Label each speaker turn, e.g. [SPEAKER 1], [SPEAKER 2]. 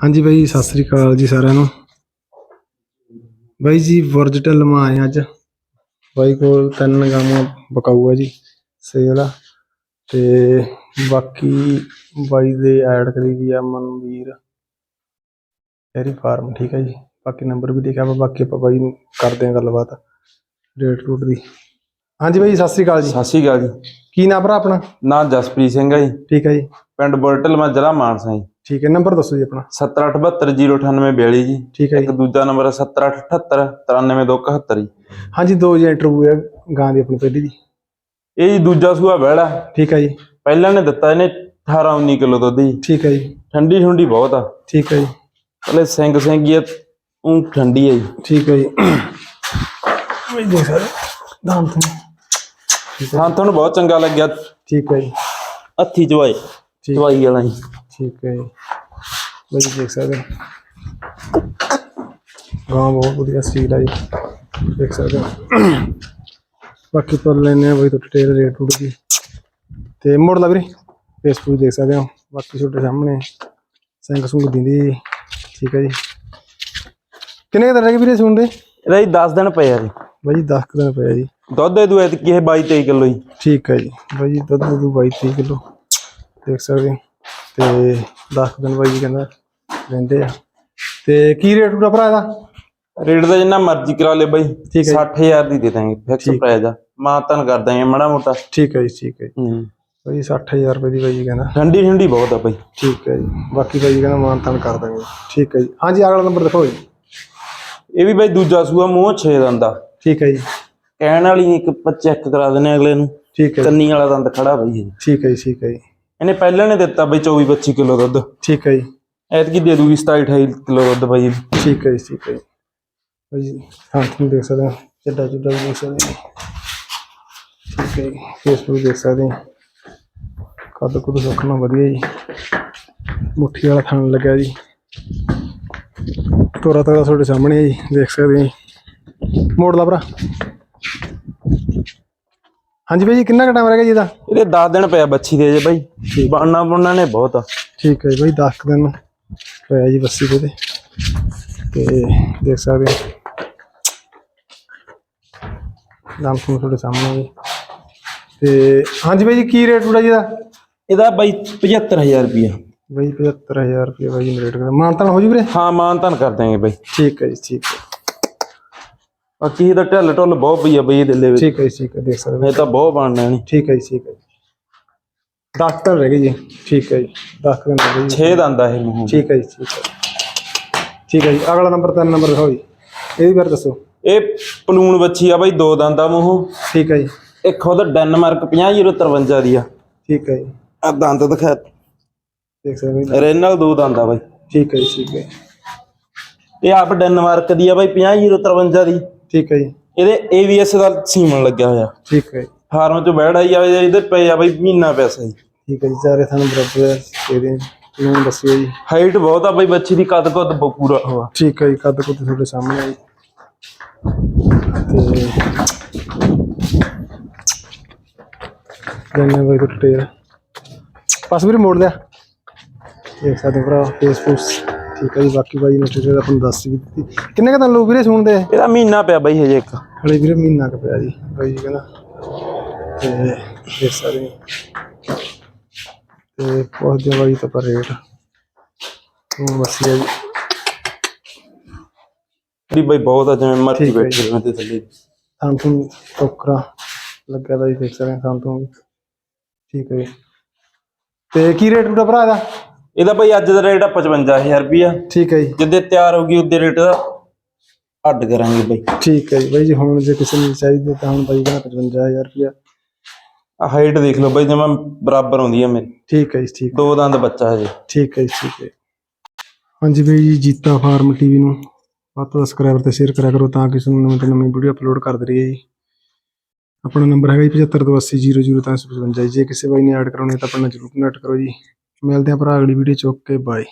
[SPEAKER 1] ਹਾਂਜੀ ਬਾਈ ਸਤਿ ਸ੍ਰੀ ਅਕਾਲ ਜੀ ਸਾਰਿਆਂ ਨੂੰ। ਬਾਈ ਜੀ ਵਰਜਟਲ ਮਾ ਆਏ ਅੱਜ। ਬਾਈ ਕੋਲ ਤਿੰਨ ਗਾਵਾਂ ਬਕਾਊ ਆ ਜੀ ਸੇਲ ਆ। ਤੇ ਬਾਕੀ ਬਾਈ ਦੇ ਐਡ ਕਰੀ ਵੀ ਆ ਮਨਵੀਰ। ਡੇਅਰੀ ਫਾਰਮ ਠੀਕ ਹੈ ਜੀ। ਬਾਕੀ ਨੰਬਰ ਵੀ ਲਿਖਿਆ ਵਾ ਬਾਕੀ ਆਪਾਂ ਬਾਈ ਨੂੰ ਕਰਦੇ ਆ ਗੱਲਬਾਤ ਰੇਟ ਰੂਟ ਦੀ। ਹਾਂਜੀ ਬਾਈ ਸਤਿ ਸ੍ਰੀ ਅਕਾਲ ਜੀ।
[SPEAKER 2] ਸਤਿ ਸ਼੍ਰੀ ਅਕਾਲ ਜੀ।
[SPEAKER 1] ਕੀ ਨਾਮ ਭਰਾ ਆਪਣਾ?
[SPEAKER 2] ਨਾਂ ਜਸਪ੍ਰੀਤ ਸਿੰਘ ਹੈ ਜੀ।
[SPEAKER 1] ਠੀਕ ਹੈ ਜੀ।
[SPEAKER 2] ਪਿੰਡ ਬੁਲਟਲ ਮੈਂ ਜ਼ਿਲ੍ਹਾ ਮਾਨਸਾ ਜੀ।
[SPEAKER 1] ਠੀਕ ਹੈ ਨੰਬਰ ਦੱਸੋ ਜੀ ਆਪਣਾ।
[SPEAKER 2] 7872098842 ਜੀ।
[SPEAKER 1] ਠੀਕ ਹੈ
[SPEAKER 2] ਇੱਕ ਦੂਜਾ ਨੰਬਰ ਹੈ 7878 ਜੀ।
[SPEAKER 1] ਹਾਂਜੀ ਦੋ ਜੀ ਇੰਟਰਵਿਊ ਹੈ ਗਾਂ ਦੀ ਆਪਣੀ ਪਹਿਲੀ ਦੀ
[SPEAKER 2] ਇਹ ਜੀ ਦੂਜਾ ਸੂਆ ਬਹਿੜਾ
[SPEAKER 1] ਠੀਕ ਹੈ ਜੀ।
[SPEAKER 2] ਪਹਿਲਾਂ ਨੇ ਦਿੱਤਾ ਇਹਨੇ 18 19 ਕਿਲੋ ਦੁੱਧ ਜੀ।
[SPEAKER 1] ਠੀਕ ਹੈ ਜੀ।
[SPEAKER 2] ਠੰਡੀ ਠੰਡੀ ਬਹੁਤ ਆ।
[SPEAKER 1] ਠੀਕ ਹੈ ਜੀ।
[SPEAKER 2] ਹਲੇ ਸਿੰਘ ਸਿੰਘੀ ਉਹ ਠੰਡੀ ਹੈ ਜੀ।
[SPEAKER 1] ਠੀਕ ਹੈ ਜੀ। ਮੈਂ ਦੇਖ ਸਕਦਾ ਦਾਮ ਤੋਂ।
[SPEAKER 2] ਹਾਂ ਤੁਹਾਨੂੰ ਬਹੁਤ ਚੰਗਾ ਲੱਗਿਆ।
[SPEAKER 1] ਠੀਕ ਹੈ ਜੀ।
[SPEAKER 2] ਹੱਥੀ ਚਵਾਈ ਚਵਾਈ ਵਾਲਾ ਜੀ।
[SPEAKER 1] ਠੀਕ ਹੈ ਜੀ। ਬਈ ਦੇਖ ਸਕਦੇ ਹੋ। ਗਾਂ ਬਹੁਤ ਵਧੀਆ ਸਟੀਲ ਆ ਜੀ। ਦੇਖ ਸਕਦੇ ਹੋ। ਬਾਕੀ ਪਰ ਲੈਣੇ ਆ ਬਈ ਤੋਂ ਡਿਟੇਲ ਰੇਟ ਰੂਟ ਦੀ। ਤੇ ਮੋੜ ਲਾ ਵੀਰੇ ਫੇਸਬੁੱਕ ਦੇਖ ਸਕਦੇ ਹੋ। ਬਾਕੀ ਤੁਹਾਡੇ ਸਾਹਮਣੇ ਸਿੰਘ ਸੁੰਗ ਦਿੰਦੀ ਜੀ। ਠੀਕ ਹੈ ਜੀ। ਕਿੰਨੇ ਦਿਨ ਰਹਿ ਗਏ ਵੀਰੇ ਸੁਣਦੇ
[SPEAKER 2] ਇਹਦਾ ਜੀ 10 ਦਿਨ ਪਏ ਆ ਜੀ।
[SPEAKER 1] ਬਾਈ 10 ਕੁ ਦਿਨ ਪਿਆ ਜੀ।
[SPEAKER 2] ਦੁੱਧ ਦੇ ਦੂ ਐਤਕੀ ਇਹ 22 23 ਕਿਲੋ ਜੀ।
[SPEAKER 1] ਠੀਕ ਹੈ ਜੀ। ਬਾਈ ਜੀ ਦੁੱਧ ਦੁੱਧ 22 30 ਕਿਲੋ। ਦੇਖ ਸਕਦੇ ਹੋ। ਤੇ 10 ਦਿਨ ਬਾਈ ਜੀ ਕਹਿੰਦਾ ਰਹਿੰਦੇ ਆ। ਤੇ ਕੀ ਰੇਟ ਉਹਦਾ ਭਰਾ ਇਹਦਾ?
[SPEAKER 2] ਰੇਟ ਦਾ ਜਿੰਨਾ ਮਰਜ਼ੀ ਕਰਾ ਲੈ ਬਾਈ
[SPEAKER 1] ਠੀਕ ਹੈ ਜੀ।
[SPEAKER 2] 60000 ਦੀ ਦੇ ਦਾਂਗੇ ਫਿਕਸ। ਪ੍ਰਾਈਸ ਆ। ਮਾਂ ਤਨ ਕਰ ਦਾਂਗੇ ਮਾੜਾ ਮੋਟਾ।
[SPEAKER 1] ਠੀਕ ਹੈ ਜੀ ਠੀਕ ਹੈ।
[SPEAKER 2] ਹੂੰ।
[SPEAKER 1] ਬਾਈ ਜੀ 60000 ਰੁਪਏ ਦੀ ਬਾਈ ਜੀ ਕਹਿੰਦਾ।
[SPEAKER 2] ਠੰਡੀ ਠੰਡੀ ਬਹੁਤ ਆ ਬਾਈ।
[SPEAKER 1] ਠੀਕ ਹੈ ਜੀ। ਬਾਕੀ ਬਾਈ ਜੀ ਕਹਿੰਦਾ ਮਾਨ ਤਾਨ ਕਰ ਦਾਂਗੇ। ਠੀਕ ਹੈ ਜੀ। ਹਾਂਜੀ ਅਗਲਾ ਨੰਬਰ ਦਿਖਾਓ ਜੀ।
[SPEAKER 2] ਇਹ ਵੀ ਬਾਈ ਦੂਜਾ ਸੂਆ ਮੂੰਹ 6 ਦੰਦ
[SPEAKER 1] ਠੀਕ ਹੈ ਜੀ।
[SPEAKER 2] ਕਹਿਣ ਵਾਲੀ ਇੱਕ ਚੈੱਕ ਕਰਾ ਦਿੰਨੇ ਅਗਲੇ ਨੂੰ।
[SPEAKER 1] ਠੀਕ ਹੈ
[SPEAKER 2] ਕੰਨੀ ਵਾਲਾ ਦੰਦ ਖੜਾ ਬਾਈ
[SPEAKER 1] ਠੀਕ ਹੈ ਜੀ ਠੀਕ ਹੈ ਜੀ।
[SPEAKER 2] ਇਹਨੇ ਪਹਿਲਾਂ ਨੇ ਦਿੱਤਾ ਬਾਈ 24 25 ਕਿਲੋ ਦੁੱਧ।
[SPEAKER 1] ਠੀਕ ਹੈ ਜੀ।
[SPEAKER 2] ਐਤਕੀ ਦੇ ਦੂਗੀ 27 28 ਕਿਲੋ ਦੁੱਧ ਬਾਈ।
[SPEAKER 1] ਠੀਕ ਹੈ ਜੀ ਠੀਕ ਹੈ ਜੀ। ਹਾਂ ਤੁਸੀਂ ਦੇਖ ਸਕਦੇ ਹੋ ਚੱਡਾ ਚੱਡਾ ਦੇਖ ਸਕਦੇ ਹੋ। ਠੀਕ ਹੈ ਜੀ ਫੇਸਬੁੱਕ ਦੇਖ ਸਕਦੇ ਹੋ। ਕੱਦ ਕੁਦ ਸੁੱਕਣਾ ਵਧੀਆ ਜੀ। ਮੁੱਠੀ ਵਾਲਾ ਖਾਣ ਲੱਗਿਆ ਜੀ। ਤੋਰਾ ਤੋਰਾ ਤੁਹਾਡੇ ਸਾਹਮਣੇ ਹੈ ਜੀ ਦੇਖ ਸਕਦੇ ਹੋ ਮੋੜ ਲਾ ਭਰਾ। ਹਾਂਜੀ ਬਾਈ ਜੀ ਕਿੰਨਾ ਕੁ ਟਾਈਮ ਰਹਿ ਗਿਆ ਜੀ ਇਹਦਾ?
[SPEAKER 2] ਇਹਦੇ 10 ਦਿਨ ਪਿਆ ਬੱਚੀ ਦੇ ਜੇ ਬਾਈ। ਬਾਣਾ ਬੁਣਾ ਨੇ ਬਹੁਤ
[SPEAKER 1] ਠੀਕ ਹੈ ਜੀ ਬਾਈ 10 ਕੁ ਦਿਨ ਹੋਇਆ ਜੀ ਬੱਸੀ ਦੇ ਤੇ। ਦੇਖ ਸਕਦੇ ਹੋ। ਨਾਮ ਤੁਹਾਨੂੰ ਤੁਹਾਡੇ ਸਾਹਮਣੇ। ਤੇ ਹਾਂਜੀ ਬਾਈ ਜੀ ਕੀ ਰੇਟ ਉੜਾ ਜੀ ਦਾ
[SPEAKER 2] ਇਹਦਾ ਬਾਈ 75000 ਰੁਪਿਆ
[SPEAKER 1] ਬਾਈ 75000 ਰੁਪਏ ਬਾਈ ਰੇਟ ਕਰ ਮਾਨਤਾਨ ਹੋ ਜੀ ਵੀਰੇ?
[SPEAKER 2] ਹਾਂ ਮਾਨ ਧਨ ਕਰ ਦਾਂਗੇ ਬਾਈ।
[SPEAKER 1] ਠੀਕ ਹੈ ਜੀ ਠੀਕ ਹੈ।
[SPEAKER 2] ਬਾਕੀ ਇਹਦਾ ਢਿੱਲ ਢੁੱਲ ਬਹੁਤ ਪਈ ਆ ਬਾਈ ਇਹਦੇ ਲਈ
[SPEAKER 1] ਠੀਕ ਹੈ ਜੀ ਠੀਕ ਹੈ ਦੇਖ ਸਕਦੇ ਹੋ।
[SPEAKER 2] ਇਹ ਤਾਂ ਬਹੁਤ ਬਣਨਾ ਨਹੀਂ
[SPEAKER 1] ਠੀਕ ਹੈ ਜੀ ਠੀਕ ਹੈ ਜੀ। 10 ਤਾਂ ਰਹਿ ਗਏ ਜੀ। ਠੀਕ ਹੈ ਜੀ 10 ਦਿਨ ਰਹਿ ਗਏ ਜੀ।
[SPEAKER 2] 6 ਦੰਦ ਆ ਇਹ ਮੂੰਹ
[SPEAKER 1] ਠੀਕ ਹੈ ਜੀ ਠੀਕ ਹੈ। ਠੀਕ ਹੈ ਜੀ ਅਗਲਾ ਨੰਬਰ ਤਿੰਨ ਨੰਬਰ ਦਿਖਾਓ ਜੀ। ਇਹ ਵੀ ਫਿਰ ਦੱਸੋ।
[SPEAKER 2] ਇਹ ਪਲੂਣ ਬੱਚੀ ਆ ਬਾਈ ਦੋ ਦੰਦ ਆ ਮੂੰਹ।
[SPEAKER 1] ਠੀਕ ਹੈ ਜੀ।
[SPEAKER 2] ਇਹ ਖੁਦ ਡੈਨਮਾਰਕ 50053 ਦੀ ਆ।
[SPEAKER 1] ਠੀਕ ਹੈ ਜੀ।
[SPEAKER 2] ਆ ਦੰਦ ਦਿਖਾ।
[SPEAKER 1] ਦੇਖ ਸਕਦੇ ਹੋ
[SPEAKER 2] ਰੇਨਲ ਦੋ ਦੰਦ ਆ ਬਾਈ।
[SPEAKER 1] ਠੀਕ ਹੈ ਜੀ ਠੀਕ ਹੈ।
[SPEAKER 2] ਇਹ ਆਪ ਡੈਨਮਾਰਕ ਦੀ ਆ ਬਾਈ 50053 ਦੀ।
[SPEAKER 1] ਠੀਕ ਹੈ ਜੀ।
[SPEAKER 2] ਇਹਦੇ AVS ਦਾ ਸੀਮਨ ਲੱਗਿਆ ਹੋਇਆ।
[SPEAKER 1] ਠੀਕ ਹੈ। ਜੀ,
[SPEAKER 2] ਫਾਰਮ ਚ ਬੈੜ ਆਈ ਆ ਇਹਦੇ ਪਏ ਆ ਬਾਈ ਮਹੀਨਾ ਪੈਸਾ ਜੀ
[SPEAKER 1] ਠੀਕ ਹੈ ਜੀ ਚਾਰੇ ਸਾਨੂੰ ਬਰਾਬਰ ਦੇ ਦੇ ਨੂੰ ਦੱਸਿਓ ਜੀ।
[SPEAKER 2] ਹਾਈਟ ਬਹੁਤ ਆ ਬਾਈ ਬੱਚੀ ਦੀ ਕੱਦ ਕੁੱਦ ਬ- ਪੂਰਾ ਹੋਆ।
[SPEAKER 1] ਠੀਕ ਹੈ ਜੀ ਕੱਦ ਕੁੱਦ ਤੁਹਾਡੇ ਸਾਹਮਣੇ ਜੀ। ਤੇ ਜੰਨੇ ਬਾਈ ਤੋਂ ਟੇਰ ਪਾਸ ਵੀਰੇ ਮੋੜ ਲਿਆ। ਦੇਖ ਸਕਦੇ ਹੋ ਭਰਾ ਫੇਸਬੁੱਕ ਠੀਕ ਹੈ ਜੀ ਬਾਕੀ ਬਾਈ ਨੇ ਟੇਰ ਆਪਾਂ ਨੂੰ ਦੱਸ ਵੀ ਦਿੱਤੀ। ਕਿੰਨੇ ਕਦਾਂ ਲੋਕ ਵੀਰੇ ਸੁਣਦੇ? ਆ
[SPEAKER 2] ਇਹਦਾ ਮਹੀਨਾ ਪਿਆ ਬਾਈ ਹਜੇ ਇੱਕ।
[SPEAKER 1] ਹਲੇ ਵੀਰੇ ਮਹੀਨਾ ਕੁ ਪਿਆ ਜੀ ਬਾਈ ਜੀ ਕਹਿੰਦਾ। ਤੇ ਦੇਖ ਸਕਦੇ ਹੋ। ਤੇ ਪਹੁੰਚਦੇ ਬਾਈ ਤਾਂ ਪਰ ਰੇਟ। ਉਹ ਮਸੀਆ ਜੀ।
[SPEAKER 2] ਦੀ ਬਾਈ ਬਹੁਤ ਆ ਜਿਵੇਂ ਮਰਜ਼ੀ ਬੈਠੇ ਜਿਵੇਂ ਤੇ ਥੱਲੇ
[SPEAKER 1] ਸਾਨੂੰ ਟੋਕਰਾ ਲੱਗਿਆ ਦਾ ਜੀ ਦੇਖ ਸਕਦੇ ਸਾਨੂੰ ਵੀ। ਠੀਕ ਹੈ ਤੇ ਕੀ ਰੇਟ ਉਹਦਾ ਭਰਾ ਦਾ
[SPEAKER 2] ਇਹਦਾ ਬਾਈ ਅੱਜ ਦਾ ਰੇਟ ਆ 55000 ਰੁਪਿਆ
[SPEAKER 1] ਠੀਕ ਹੈ ਜੀ।
[SPEAKER 2] ਜਿੱਦੇ ਤਿਆਰ ਹੋ ਗਈ ਉਹਦੇ ਰੇਟ ਦਾ ਅੱਡ ਕਰਾਂਗੇ ਬਾਈ।
[SPEAKER 1] ਠੀਕ ਹੈ ਜੀ ਬਾਈ ਜੀ ਹੁਣ ਜੇ ਕਿਸੇ ਨੂੰ ਚਾਹੀਦੀ ਤਾਂ ਹੁਣ ਬਾਈ ਕਹਿੰਦਾ 55000 ਰੁਪਇਆ
[SPEAKER 2] ਆ ਹਾਈਟ ਦੇਖ ਲਓ ਬਾਈ ਜਿਵੇਂ ਬਰਾਬਰ ਹੁੰਦੀ ਆ ਮੇਰੀ।
[SPEAKER 1] ਠੀਕ ਹੈ ਜੀ ਠੀਕ
[SPEAKER 2] ਦੋ ਦੰਦ ਬੱਚਾ ਹਜੇ।
[SPEAKER 1] ਠੀਕ ਹੈ ਜੀ ਠੀਕ ਹੈ। ਹਾਂਜੀ ਬਾਈ ਜੀ ਜੀਤਾ ਫਾਰਮ ਟੀਵੀ ਨੂੰ ਵੱਧ ਤੋਂ ਸਬਸਕ੍ਰਾਈਬਰ ਤੇ ਸ਼ੇਅਰ ਕਰਿਆ ਕਰੋ ਤਾਂ ਕਿ ਤੁਹਾਨੂੰ ਨਵੀਂ ਤੋਂ ਨਵੀਂ ਵੀਡੀਓ ਅਪਲੋਡ ਕਰਦੇ ਰਹੀਏ ਜੀ। ਆਪਣਾ ਨੰਬਰ ਹੈਗਾ ਜੀ 7528000355 ਜੇ। ਕਿਸੇ ਬਾਈ ਨੇ ਐਡ ਕਰਾਉਣੀ ਹੈ ਤਾਂ ਆਪਣਾ ਜਰੂਰ ਕਨੈਕਟ ਕਰੋ ਜੀ। ਮਿਲਦੇ ਹਾਂ ਭਰਾ ਅਗਲੀ ਵੀਡੀਓ ਚ। Okay bye